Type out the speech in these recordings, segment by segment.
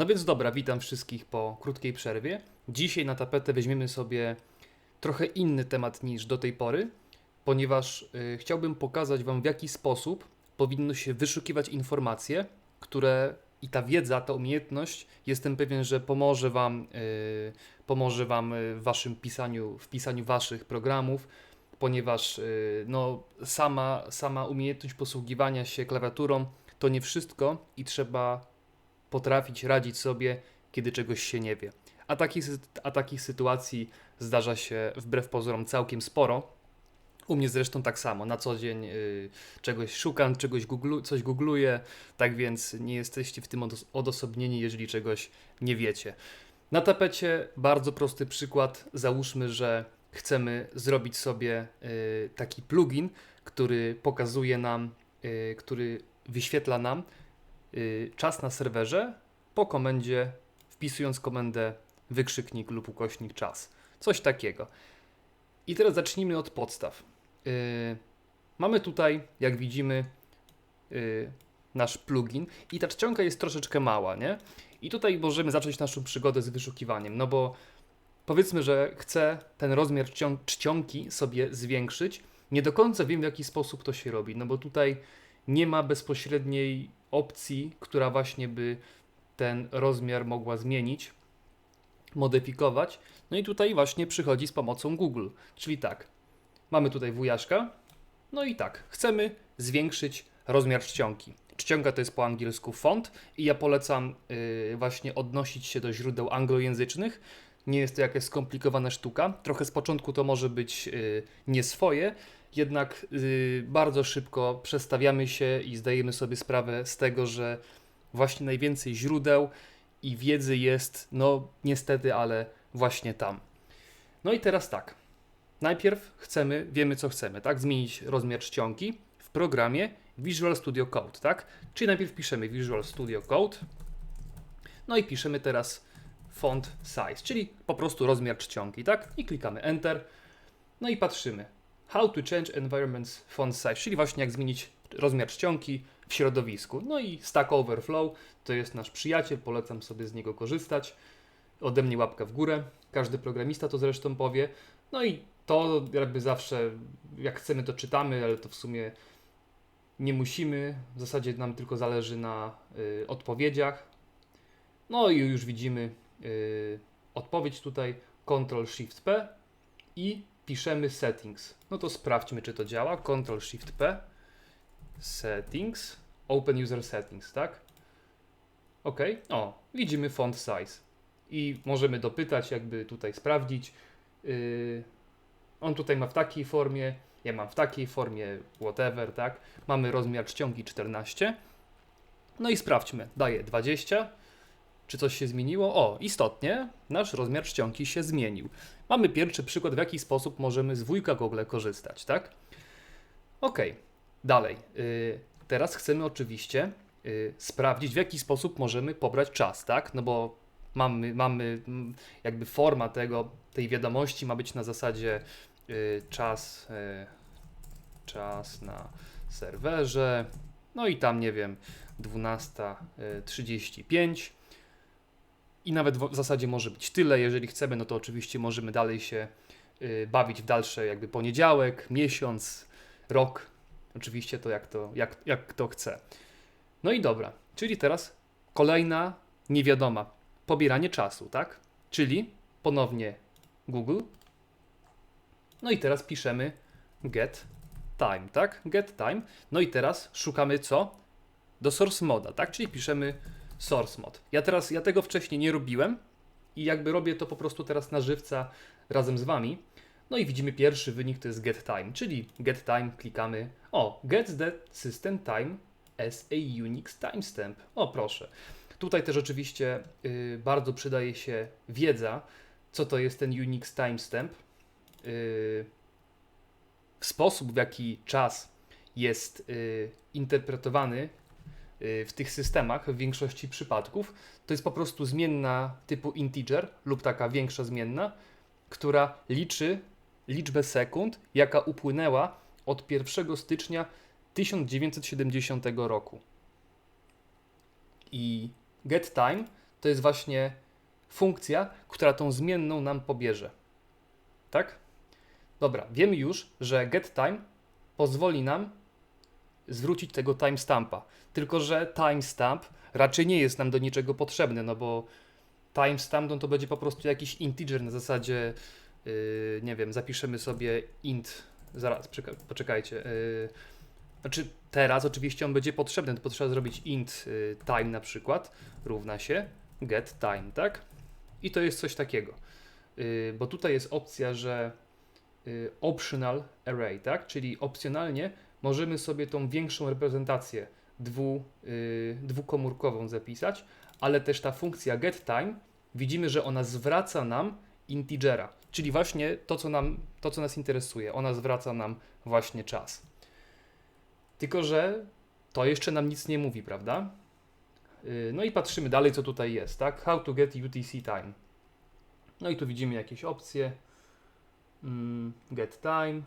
No więc dobra, witam wszystkich po krótkiej przerwie. Dzisiaj na tapetę weźmiemy sobie trochę inny temat niż do tej pory, ponieważ y, chciałbym pokazać Wam w jaki sposób powinno się wyszukiwać informacje, które i ta wiedza, ta umiejętność, jestem pewien, że pomoże Wam, y, pomoże Wam w Waszym pisaniu, w pisaniu Waszych programów, ponieważ y, no, sama, sama umiejętność posługiwania się klawiaturą to nie wszystko i trzeba potrafić radzić sobie, kiedy czegoś się nie wie. A takich, a takich sytuacji zdarza się wbrew pozorom całkiem sporo. U mnie zresztą tak samo. Na co dzień y, czegoś szukam, czegoś googlu, coś googluję, tak więc nie jesteście w tym odos- odosobnieni, jeżeli czegoś nie wiecie. Na tapecie bardzo prosty przykład. Załóżmy, że chcemy zrobić sobie y, taki plugin, który pokazuje nam, y, który wyświetla nam czas na serwerze po komendzie, wpisując komendę wykrzyknik lub ukośnik czas. Coś takiego. I teraz zacznijmy od podstaw. Y, mamy tutaj, jak widzimy, y, nasz plugin i ta czcionka jest troszeczkę mała, nie? I tutaj możemy zacząć naszą przygodę z wyszukiwaniem, no bo powiedzmy, że chcę ten rozmiar czcionki sobie zwiększyć. Nie do końca wiem, w jaki sposób to się robi, no bo tutaj nie ma bezpośredniej opcji, która właśnie by ten rozmiar mogła zmienić, modyfikować. No i tutaj właśnie przychodzi z pomocą Google. Czyli tak, mamy tutaj wujaszka, no i tak, chcemy zwiększyć rozmiar czcionki. Czcionka to jest po angielsku font i ja polecam yy, właśnie odnosić się do źródeł anglojęzycznych. Nie jest to jakaś skomplikowana sztuka. Trochę z początku to może być yy, nie swoje, jednak yy, bardzo szybko przestawiamy się i zdajemy sobie sprawę z tego, że właśnie najwięcej źródeł i wiedzy jest, no niestety, ale właśnie tam. No i teraz tak. Najpierw chcemy, wiemy co chcemy, tak? Zmienić rozmiar czcionki w programie Visual Studio Code, tak? Czyli najpierw piszemy Visual Studio Code, no i piszemy teraz font size, czyli po prostu rozmiar czcionki, tak? I klikamy Enter, no i patrzymy. How to change environments font size, czyli właśnie jak zmienić rozmiar czcionki w środowisku. No i Stack Overflow to jest nasz przyjaciel, polecam sobie z niego korzystać. Ode mnie łapka w górę, każdy programista to zresztą powie. No i to jakby zawsze, jak chcemy to czytamy, ale to w sumie nie musimy. W zasadzie nam tylko zależy na y, odpowiedziach. No i już widzimy y, odpowiedź tutaj, Ctrl Shift P i piszemy settings. No to sprawdźmy, czy to działa. Ctrl Shift P, settings, open user settings, tak? Ok, o, widzimy font size i możemy dopytać, jakby tutaj sprawdzić. Yy, on tutaj ma w takiej formie, ja mam w takiej formie, whatever, tak? Mamy rozmiar czcionki 14. No i sprawdźmy, daje 20. Czy coś się zmieniło? O, istotnie, nasz rozmiar czcionki się zmienił. Mamy pierwszy przykład, w jaki sposób możemy z wujka Google korzystać, tak? Ok, dalej. Yy, teraz chcemy oczywiście yy, sprawdzić, w jaki sposób możemy pobrać czas, tak? No bo mamy, mamy mm, jakby forma tego, tej wiadomości ma być na zasadzie yy, czas, yy, czas na serwerze, no i tam, nie wiem, 12.35 i nawet w zasadzie może być tyle, jeżeli chcemy, no to oczywiście możemy dalej się yy, bawić w dalsze jakby poniedziałek, miesiąc, rok, oczywiście to jak to, jak, jak kto chce. No i dobra, czyli teraz kolejna niewiadoma, pobieranie czasu, tak? Czyli ponownie Google. No i teraz piszemy get time, tak? Get time. No i teraz szukamy co? Do source moda, tak? Czyli piszemy source mod. Ja teraz, ja tego wcześniej nie robiłem i jakby robię to po prostu teraz na żywca razem z Wami. No i widzimy pierwszy wynik to jest get time, czyli get time klikamy, o, get the system time as a Unix timestamp. O, proszę. Tutaj też oczywiście y, bardzo przydaje się wiedza, co to jest ten Unix timestamp. Y, sposób, w jaki czas jest y, interpretowany w tych systemach w większości przypadków, to jest po prostu zmienna typu integer lub taka większa zmienna, która liczy liczbę sekund, jaka upłynęła od 1 stycznia 1970 roku. I get time to jest właśnie funkcja, która tą zmienną nam pobierze. Tak? Dobra, wiemy już, że getTime pozwoli nam zwrócić tego timestampa. Tylko, że timestamp raczej nie jest nam do niczego potrzebny, no bo timestamp no to będzie po prostu jakiś integer na zasadzie, yy, nie wiem, zapiszemy sobie int, zaraz, czeka- poczekajcie, yy, znaczy teraz oczywiście on będzie potrzebny, to trzeba zrobić int y, time na przykład równa się get time, tak? I to jest coś takiego, yy, bo tutaj jest opcja, że y, optional array, tak? Czyli opcjonalnie możemy sobie tą większą reprezentację dwu, y, dwukomórkową zapisać, ale też ta funkcja getTime widzimy, że ona zwraca nam integera, czyli właśnie to co, nam, to, co nas interesuje. Ona zwraca nam właśnie czas. Tylko, że to jeszcze nam nic nie mówi, prawda? Y, No i patrzymy dalej, co tutaj jest, tak? How to get UTC time. No i tu widzimy jakieś opcje. Mm, Get time.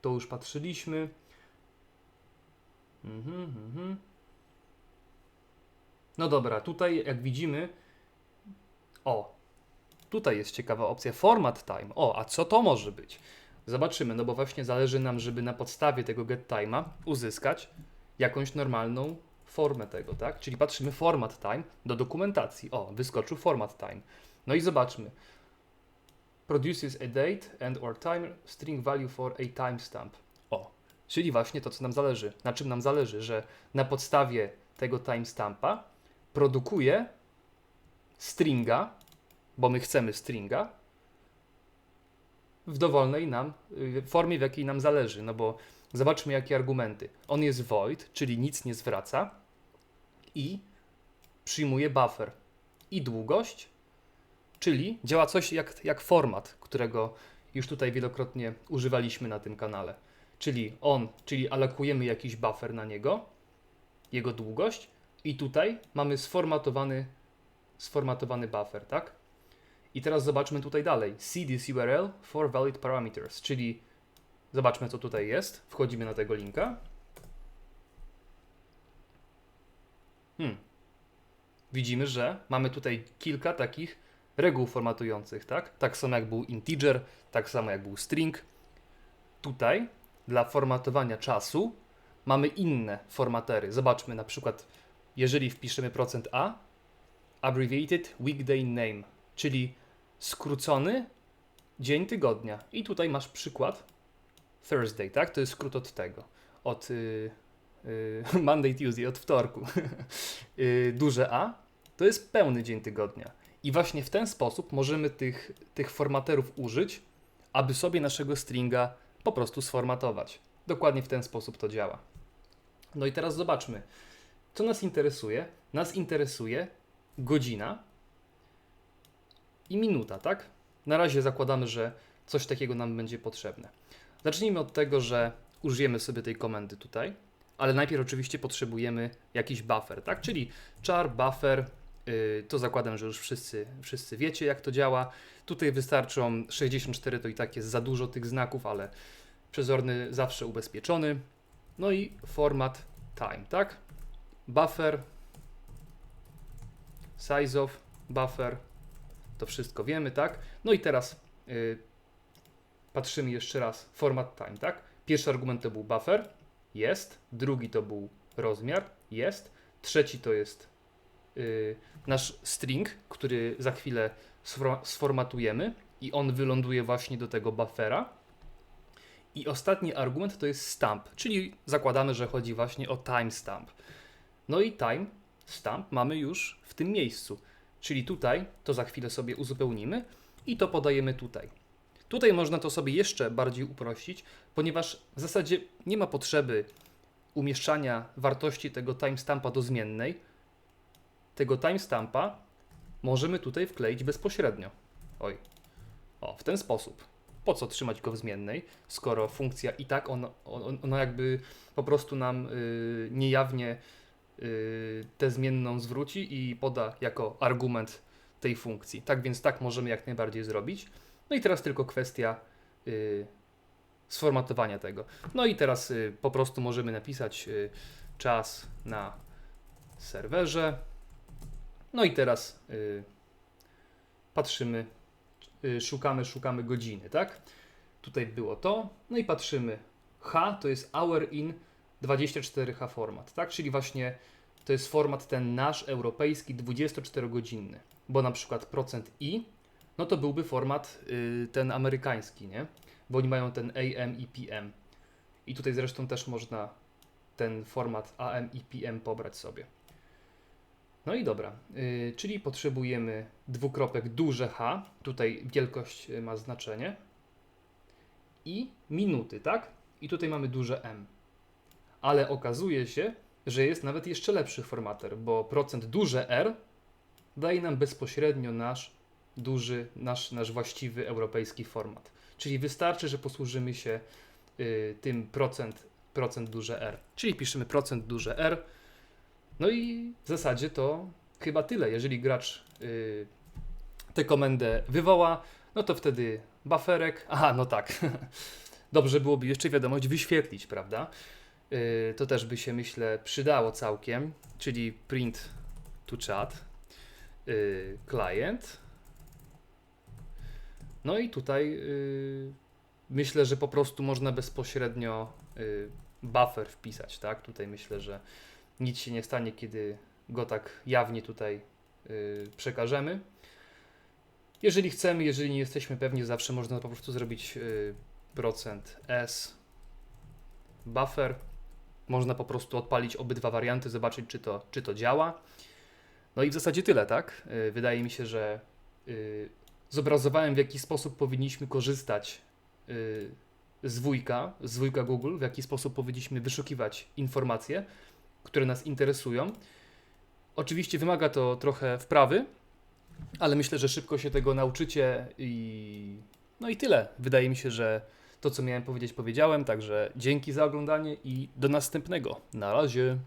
To już patrzyliśmy. Mhm, mhm. No dobra, tutaj jak widzimy, o, tutaj jest ciekawa opcja format time. O, a co to może być? Zobaczymy, no bo właśnie zależy nam, żeby na podstawie tego get time'a uzyskać jakąś normalną formę tego, tak? Czyli patrzymy format time do dokumentacji. O, wyskoczył format time. No i zobaczmy. Produces a date and or time string value for a timestamp. Czyli właśnie to, co nam zależy. Na czym nam zależy, że na podstawie tego timestampa produkuje stringa, bo my chcemy stringa, w dowolnej nam y, formie, w jakiej nam zależy. No bo zobaczmy, jakie argumenty. On jest void, czyli nic nie zwraca i przyjmuje buffer i długość, czyli działa coś jak, jak format, którego już tutaj wielokrotnie używaliśmy na tym kanale. Czyli on, czyli alokujemy jakiś buffer na niego, jego długość i tutaj mamy sformatowany, sformatowany buffer, tak? I teraz zobaczmy tutaj dalej. See this URL for valid parameters, czyli zobaczmy co tutaj jest. Wchodzimy na tego linka. Hmm. Widzimy, że mamy tutaj kilka takich reguł formatujących, tak? Tak samo jak był integer, tak samo jak był string. Tutaj dla formatowania czasu mamy inne formatery. Zobaczmy na przykład, jeżeli wpiszemy %a, abbreviated weekday name, czyli skrócony dzień tygodnia. I tutaj masz przykład Thursday, tak? To jest skrót od tego. Od y, y, Monday, Tuesday, od wtorku. y, duże A to jest pełny dzień tygodnia. I właśnie w ten sposób możemy tych, tych formaterów użyć, aby sobie naszego stringa po prostu sformatować. Dokładnie w ten sposób to działa. No i teraz zobaczmy, co nas interesuje. Nas interesuje godzina i minuta, tak? Na razie zakładamy, że coś takiego nam będzie potrzebne. Zacznijmy od tego, że użyjemy sobie tej komendy tutaj, ale najpierw oczywiście potrzebujemy jakiś buffer, tak? Czyli char buffer, to zakładam, że już wszyscy, wszyscy wiecie, jak to działa. Tutaj wystarczą 64, to i tak jest za dużo tych znaków, ale przezorny zawsze ubezpieczony. No i format time, tak? Buffer, size of buffer, to wszystko wiemy, tak? No i teraz yy, patrzymy jeszcze raz format time, tak? Pierwszy argument to był buffer, jest. Drugi to był rozmiar, jest. Trzeci to jest nasz string, który za chwilę sfor- sformatujemy i on wyląduje właśnie do tego buffera. I ostatni argument to jest stamp, czyli zakładamy, że chodzi właśnie o timestamp. No i time stamp mamy już w tym miejscu. Czyli tutaj to za chwilę sobie uzupełnimy i to podajemy tutaj. Tutaj można to sobie jeszcze bardziej uprościć, ponieważ w zasadzie nie ma potrzeby umieszczania wartości tego timestampa do zmiennej. Tego timestampa możemy tutaj wkleić bezpośrednio. Oj. O, w ten sposób. Po co trzymać go w zmiennej, skoro funkcja i tak ona, ona jakby po prostu nam yy, niejawnie yy, tę zmienną zwróci i poda jako argument tej funkcji. Tak więc tak możemy jak najbardziej zrobić. No i teraz tylko kwestia yy, sformatowania tego. No i teraz y, po prostu możemy napisać y, czas na serwerze. No i teraz y, patrzymy, y, szukamy, szukamy godziny, tak? Tutaj było to, no i patrzymy. H to jest hour in 24H format, tak? Czyli właśnie to jest format ten nasz europejski 24-godzinny, bo na przykład procent i, no to byłby format y, ten amerykański, nie? Bo oni mają ten AM i PM. I tutaj zresztą też można ten format AM i PM pobrać sobie. No i dobra, y, czyli potrzebujemy dwukropek duże H, tutaj wielkość y, ma znaczenie, i minuty, tak? I tutaj mamy duże M. Ale okazuje się, że jest nawet jeszcze lepszy formater, bo procent duże R daje nam bezpośrednio nasz duży, nasz, nasz właściwy europejski format. Czyli wystarczy, że posłużymy się y, tym procent, procent duże R. Czyli piszemy procent duże R. No i w zasadzie to chyba tyle. Jeżeli gracz y, tę komendę wywoła, no to wtedy buferek. Aha, no tak. Dobrze byłoby jeszcze wiadomość wyświetlić, prawda? Y, to też by się myślę przydało całkiem, czyli print to chat y, client. No i tutaj y, myślę, że po prostu można bezpośrednio y, buffer wpisać, tak? Tutaj myślę, że nic się nie stanie, kiedy go tak jawnie tutaj y, przekażemy. Jeżeli chcemy, jeżeli nie jesteśmy pewni, zawsze można po prostu zrobić y, procent %s buffer. Można po prostu odpalić obydwa warianty, zobaczyć, czy to, czy to działa. No i w zasadzie tyle, tak? Y, Wydaje mi się, że y, zobrazowałem, w jaki sposób powinniśmy korzystać y, z wujka, z wujka Google, w jaki sposób powinniśmy wyszukiwać informacje, które nas interesują. Oczywiście wymaga to trochę wprawy, ale myślę, że szybko się tego nauczycie i no i tyle. Wydaje mi się, że to, co miałem powiedzieć, powiedziałem, także dzięki za oglądanie i do następnego. Na razie.